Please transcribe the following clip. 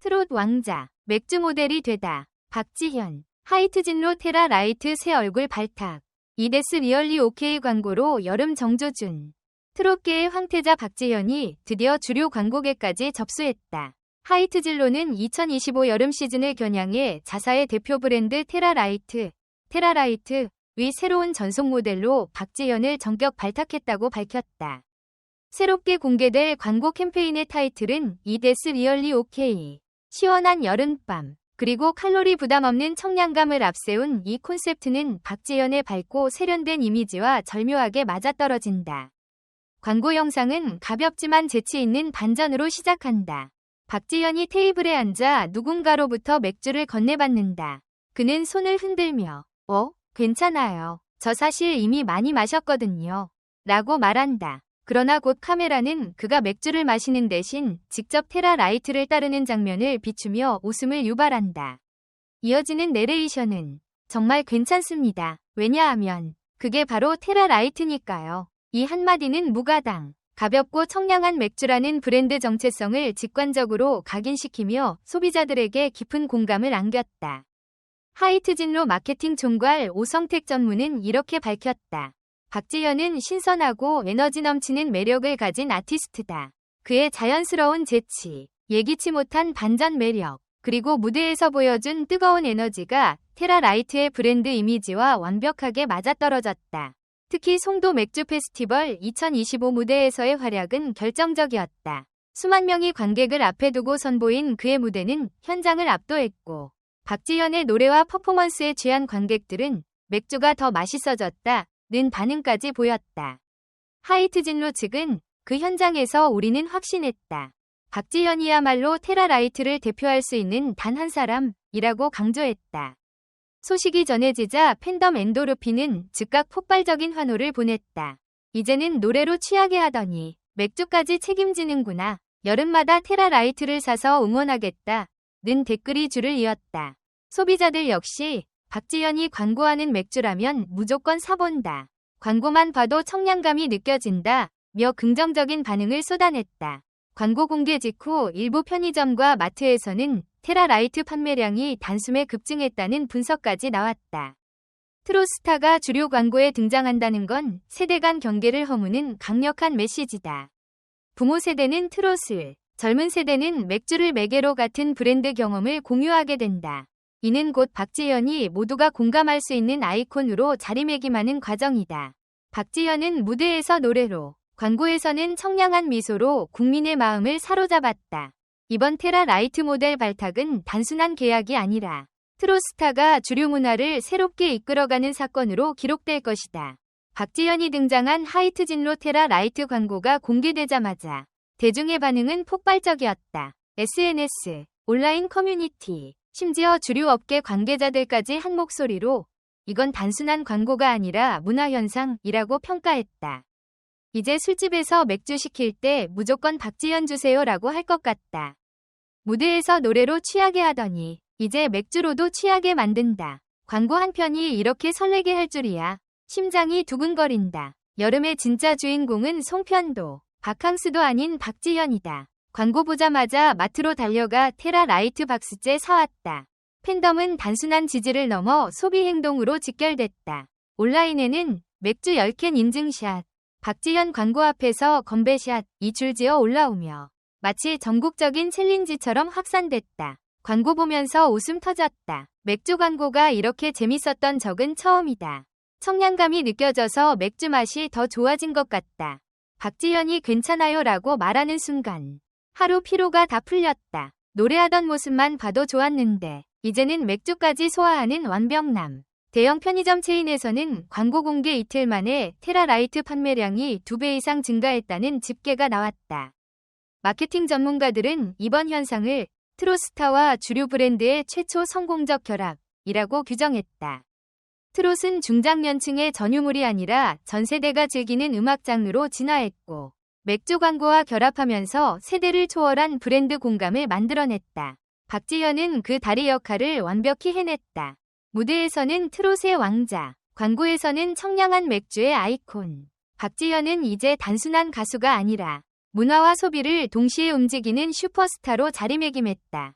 트롯 왕자, 맥주 모델이 되다. 박지현, 하이트 진로 테라 라이트 새 얼굴 발탁. 이데스 리얼리 오케이 광고로 여름 정조준. 트롯계의 황태자 박지현이 드디어 주류 광고계까지 접수했다. 하이트 진로는 2025 여름 시즌을 겨냥해 자사의 대표 브랜드 테라 라이트, 테라 라이트, 의 새로운 전속 모델로 박지현을 전격 발탁했다고 밝혔다. 새롭게 공개될 광고 캠페인의 타이틀은 이데스 리얼리 오케이. 시원한 여름밤, 그리고 칼로리 부담 없는 청량감을 앞세운 이 콘셉트는 박지연의 밝고 세련된 이미지와 절묘하게 맞아떨어진다. 광고 영상은 가볍지만 재치 있는 반전으로 시작한다. 박지연이 테이블에 앉아 누군가로부터 맥주를 건네받는다. 그는 손을 흔들며, 어? 괜찮아요. 저 사실 이미 많이 마셨거든요. 라고 말한다. 그러나 곧 카메라는 그가 맥주를 마시는 대신 직접 테라 라이트를 따르는 장면을 비추며 웃음을 유발한다. 이어지는 내레이션은 정말 괜찮습니다. 왜냐하면 그게 바로 테라 라이트니까요. 이 한마디는 무가당, 가볍고 청량한 맥주라는 브랜드 정체성을 직관적으로 각인시키며 소비자들에게 깊은 공감을 안겼다. 하이트 진로 마케팅 총괄 오성택 전무는 이렇게 밝혔다. 박지현은 신선하고 에너지 넘치는 매력을 가진 아티스트다. 그의 자연스러운 재치, 예기치 못한 반전 매력, 그리고 무대에서 보여준 뜨거운 에너지가 테라 라이트의 브랜드 이미지와 완벽하게 맞아떨어졌다. 특히 송도 맥주 페스티벌 2025 무대에서의 활약은 결정적이었다. 수만 명이 관객을 앞에 두고 선보인 그의 무대는 현장을 압도했고, 박지현의 노래와 퍼포먼스에 취한 관객들은 맥주가 더 맛있어졌다. 는 반응까지 보였다. 하이트 진로 측은 그 현장에서 우리는 확신했다. 박지현이야말로 테라라이트를 대표할 수 있는 단 한 사람이라고 강조했다. 소식이 전해지자 팬덤 엔도르피는 즉각 폭발적인 환호를 보냈다. 이제는 노래로 취하게 하더니 맥주까지 책임지는구나. 여름마다 테라라이트를 사서 응원하겠다. 는 댓글이 줄을 이었다. 소비자들 역시 박지현이 광고하는 맥주라면 무조건 사본다. 광고만 봐도 청량감이 느껴진다. 며 긍정적인 반응을 쏟아냈다. 광고 공개 직후 일부 편의점과 마트에서는 테라라이트 판매량이 단숨에 급증했다는 분석까지 나왔다. 트로스타가 주류 광고에 등장한다는 건 세대 간 경계를 허무는 강력한 메시지다. 부모 세대는 트롯을, 젊은 세대는 맥주를 매개로 같은 브랜드 경험을 공유하게 된다. 이는 곧 박지현이 모두가 공감할 수 있는 아이콘으로 자리매김하는 과정이다. 박지현은 무대에서 노래로, 광고에서는 청량한 미소로 국민의 마음을 사로잡았다. 이번 테라 라이트 모델 발탁은 단순한 계약이 아니라 트로스타가 주류 문화를 새롭게 이끌어가는 사건으로 기록될 것이다. 박지현이 등장한 하이트 진로 테라 라이트 광고가 공개되자마자 대중의 반응은 폭발적이었다. SNS, 온라인 커뮤니티, 심지어 주류 업계 관계자들까지 한 목소리로 이건 단순한 광고가 아니라 문화현상이라고 평가했다. 이제 술집에서 맥주 시킬 때 무조건 박지현 주세요 라고 할 것 같다. 무대에서 노래로 취하게 하더니 이제 맥주로도 취하게 만든다. 광고 한 편이 이렇게 설레게 할 줄이야. 심장이 두근거린다. 여름의 진짜 주인공은 송편도, 바캉스도 아닌 박지현이다. 광고 보자마자 마트로 달려가 테라 라이트 박스째 사왔다. 팬덤은 단순한 지지를 넘어 소비 행동으로 직결됐다. 온라인에는 맥주 10캔 인증샷, 박지현 광고 앞에서 건배샷 이 줄지어 올라오며 마치 전국적인 챌린지처럼 확산됐다. 광고 보면서 웃음 터졌다. 맥주 광고가 이렇게 재밌었던 적은 처음이다. 청량감이 느껴져서 맥주 맛이 더 좋아진 것 같다. 박지현이 괜찮아요 라고 말하는 순간 하루 피로가 다 풀렸다. 노래하던 모습만 봐도 좋았는데 이제는 맥주까지 소화하는 완벽남. 대형 편의점 체인에서는 광고 공개 이틀 만에 테라라이트 판매량이 두배 이상 증가했다는 집계가 나왔다. 마케팅 전문가들은 이번 현상을 트로스타와 주류 브랜드의 최초 성공적 결합이라고 규정했다. 트롯은 중장년층의 전유물이 아니라 전 세대가 즐기는 음악 장르로 진화했고 맥주 광고와 결합하면서 세대를 초월한 브랜드 공감을 만들어냈다. 박지현은 그 다리 역할을 완벽히 해냈다. 무대에서는 트롯의 왕자, 광고에서는 청량한 맥주의 아이콘. 박지현은 이제 단순한 가수가 아니라 문화와 소비를 동시에 움직이는 슈퍼스타로 자리매김했다.